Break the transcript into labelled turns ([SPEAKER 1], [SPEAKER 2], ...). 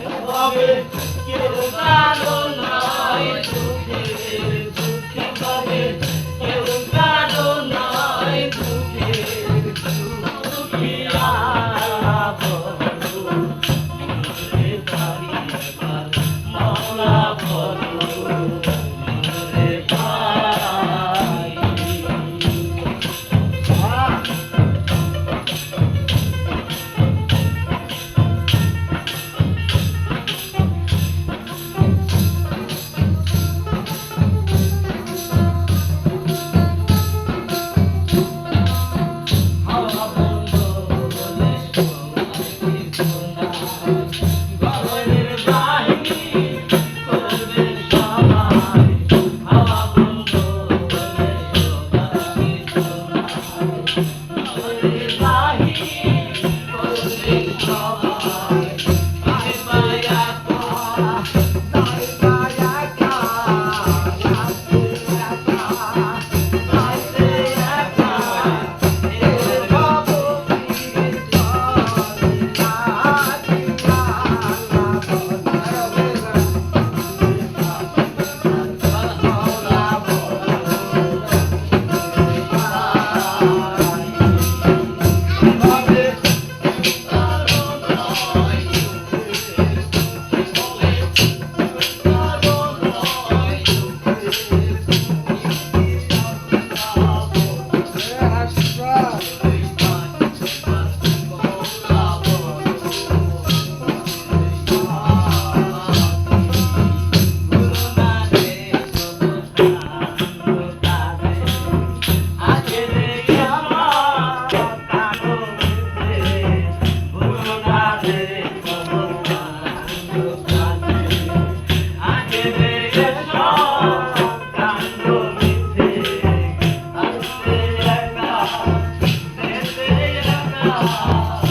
[SPEAKER 1] அல்லாஹ்வே Yes, Oh.